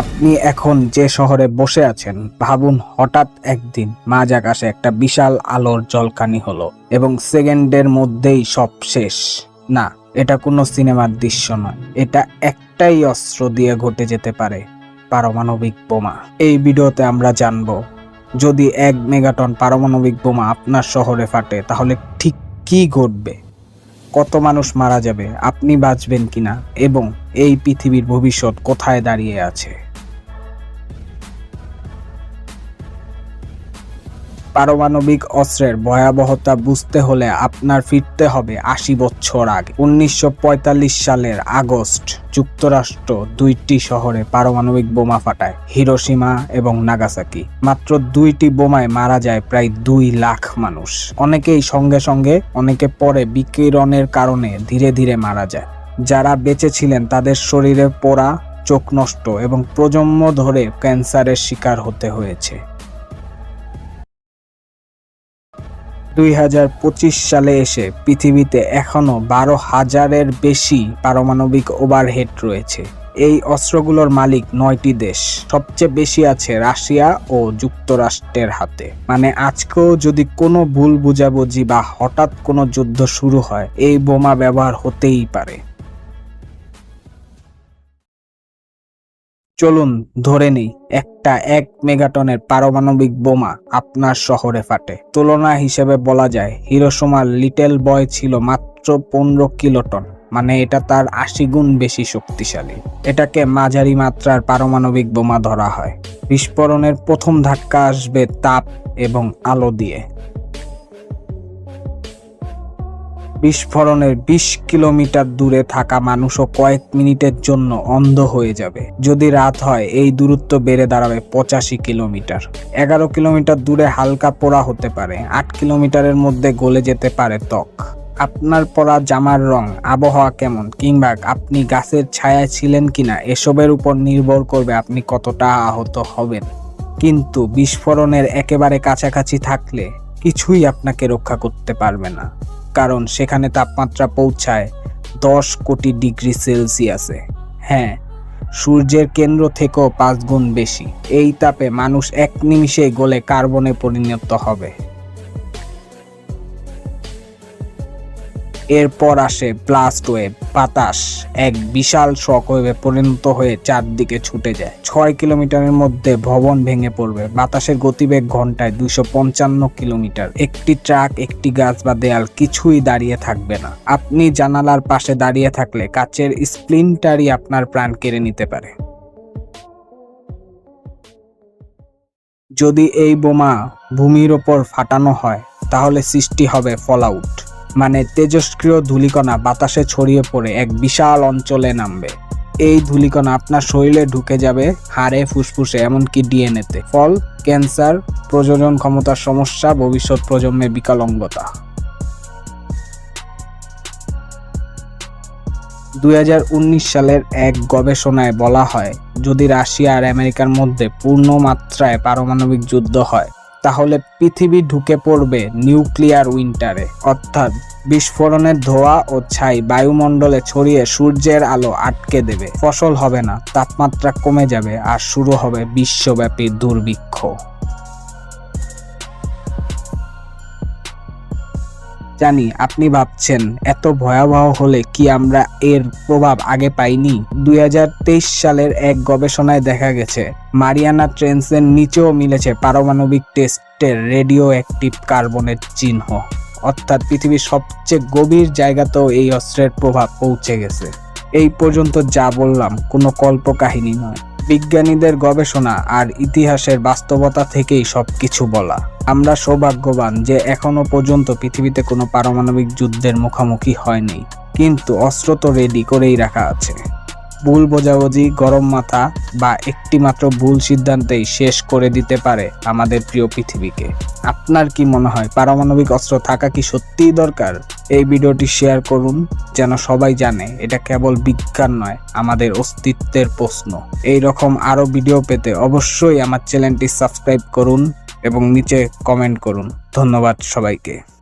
আপনি এখন যে শহরে বসে আছেন, ভাবুন হঠাৎ একদিন মাঝ আকাশে একটা বিশাল আলোর জলকানি হলো এবং সেকেন্ডের মধ্যেই সব শেষ। না, এটা কোনো সিনেমার দৃশ্য নয়। এটা একটাই অস্ত্র দিয়ে ঘটে যেতে পারে, পারমাণবিক বোমা। এই ভিডিওতে আমরা জানব, যদি এক মেগাটন পারমাণবিক বোমা আপনার শহরে ফাটে, তাহলে ঠিক কি ঘটবে? কত মানুষ মারা যাবে, আপনি বাঁচবেন কিনা? এবং এই পৃথিবীর ভবিষ্যৎ কোথায় দাঁড়িয়ে আছে? পারমাণবিক অস্ত্রের ভয়াবহতা বুঝতে হলে আপনার ফিরতে হবে আশি বছর আগে। উনিশশো পঁয়তাল্লিশ সালের আগস্ট, যুক্তরাষ্ট্র দুইটি শহরে পারমাণবিক বোমা ফাটায় হিরোসীমা এবং নাগাসাকি। মাত্র দুইটি বোমায় মারা যায় প্রায় দুই লাখ মানুষ। অনেকেই সঙ্গে সঙ্গে, অনেকে পরে বিকিরণের কারণে ধীরে ধীরে মারা যায়। যারা বেঁচে ছিলেন তাদের শরীরে পোড়া, চোখ নষ্ট এবং প্রজন্ম ধরে ক্যান্সারের শিকার হতে হয়েছে। দুই হাজার পঁচিশ সালে এসে পৃথিবীতে এখনও বারো হাজারের বেশি পারমাণবিক ওভারহেড রয়েছে। এই অস্ত্রগুলোর মালিক নয়টি দেশ। সবচেয়ে বেশি আছে রাশিয়া ও যুক্তরাষ্ট্রের হাতে। মানে আজকেও যদি কোনো ভুল বুঝাবুঝি বা হঠাৎ কোনো যুদ্ধ শুরু হয়, এই বোমা ব্যবহার হতেই পারে। চলুন ধরে নিই, একটা এক মেগাটনের পারমাণবিক বোমা আপনার শহরে ফাটে। তুলনা হিসেবে বলা যায় হিরোসোমার লিটল বয় ছিল মাত্র পনেরো কিলোটন মানে এটা তার আশি গুণ বেশি শক্তিশালী। এটাকে মাঝারি মাত্রার পারমাণবিক বোমা ধরা হয়। বিস্ফোরণের প্রথম ধাক্কা আসবে তাপ এবং আলো দিয়ে। বিস্ফোরণের বিশ কিলোমিটার দূরে থাকা মানুষও কয়েক মিনিটের জন্য অন্ধ হয়ে যাবে। যদি রাত হয়, এই দূরত্ব বেড়ে দাঁড়াবে পঁচাশি কিলোমিটার। এগারো কিলোমিটার দূরে হালকা পোড়া হতে পারে, আট কিলোমিটারের মধ্যে গলে যেতে পারে ত্বক। আপনার পরা জামার রং, আবহাওয়া কেমন? কিংবা আপনি গাছের ছায়ায় ছিলেন কিনা? এসবের উপর নির্ভর করবে আপনি কতটা আহত হবেন। কিন্তু বিস্ফোরণের একেবারে কাছাকাছি থাকলে কিছুই আপনাকে রক্ষা করতে পারবে না। কারণ সেখানে তাপমাত্রা পৌঁছায় দশ কোটি ডিগ্রি সেলসিয়াসে। হ্যাঁ সূর্যের কেন্দ্র থেকেও পাঁচ গুণ বেশি। এই তাপে মানুষ এক নিমিষে গলে কার্বনে পরিণত হবে। এরপর আসে ব্লাস্ট ওয়েভ বাতাস। এক বিশাল শক ওয়েভে পরিণত হয়ে চারদিকে ছুটে যায়। ছয় কিলোমিটারের মধ্যে ভবন ভেঙে পড়বে। বাতাসের গতিবেগ ঘন্টায় দুইশো পঞ্চান্ন কিলোমিটার। একটি ট্রাক, একটি গাছ বা দেয়াল কিছুই দাঁড়িয়ে থাকবে না। আপনি জানালার পাশে দাঁড়িয়ে থাকলে কাচের স্প্লিন্টারই আপনার প্রাণ কেড়ে নিতে পারে। যদি এই বোমা ভূমির ওপর ফাটানো হয়, তাহলে সৃষ্টি হবে ফলআউট মানে তেজস্ক্রিয় ধূলিকণা বাতাসে ছড়িয়ে পড়ে এক বিশাল অঞ্চলে নামবে। এই ধূলিকণা আপনার শরীরে ঢুকে যাবে হাড়ে, ফুসফুসে, এমনকি ডিএনএতে। ফল, ক্যান্সার, প্রজনন ক্ষমতার সমস্যা, ভবিষ্যৎ প্রজন্মে বিকলাঙ্গতা। দুই হাজার উনিশ সালের এক গবেষণায় বলা হয়, যদি রাশিয়া আর আমেরিকার মধ্যে পূর্ণ মাত্রায় পারমাণবিক যুদ্ধ হয় তাহলে পৃথিবী ঢুকে পড়বে নিউক্লিয়ার উইন্টারে। অর্থাৎ বিস্ফোরণের ধোঁয়া ও ছাই বায়ুমণ্ডলে ছড়িয়ে সূর্যের আলো আটকে দেবে। ফসল হবে না, তাপমাত্রা কমে যাবে আর শুরু হবে বিশ্বব্যাপী দুর্ভিক্ষ। জানি, আপনি ভাবছেন, এত ভয়াবহ হলে কি আমরা এর প্রভাব আগে পাইনি? দুই হাজার তেইশ সালের এক গবেষণায় দেখা গেছে, মারিয়ানা ট্রেন্সের নিচেও মিলেছে পারমাণবিক টেস্টের রেডিও অ্যাক্টিভ কার্বনের চিহ্ন। অর্থাৎ পৃথিবীর সবচেয়ে গভীর জায়গাতেও এই অস্ত্রের প্রভাব পৌঁছে গেছে। এই পর্যন্ত যা বললাম কোনো কল্পকাহিনী নয়। বিজ্ঞানীদের গবেষণা আর ইতিহাসের বাস্তবতা থেকেই সবকিছু বলা। আমরা সৌভাগ্যবান যে এখনও পর্যন্ত পৃথিবীতে কোনো পারমাণবিক যুদ্ধের মুখোমুখি হয়নি। কিন্তু অস্ত্র তো রেডি করেই রাখা আছে। ভুল বোঝাবুঝি, গরম মাথা বা একটিমাত্র ভুল সিদ্ধান্তেই শেষ করে দিতে পারে আমাদের প্রিয় পৃথিবীকে। আপনার কি মনে হয়, পারমাণবিক অস্ত্র থাকা কি সত্যিই দরকার? এই ভিডিওটি শেয়ার করুন, যেন সবাই জানে এটা কেবল বিজ্ঞান নয়, আমাদের অস্তিত্বের প্রশ্ন। এই রকম আরও ভিডিও পেতে অবশ্যই আমার চ্যানেলটি সাবস্ক্রাইব করুন। এবং নিচে কমেন্ট করুন। ধন্যবাদ সবাইকে।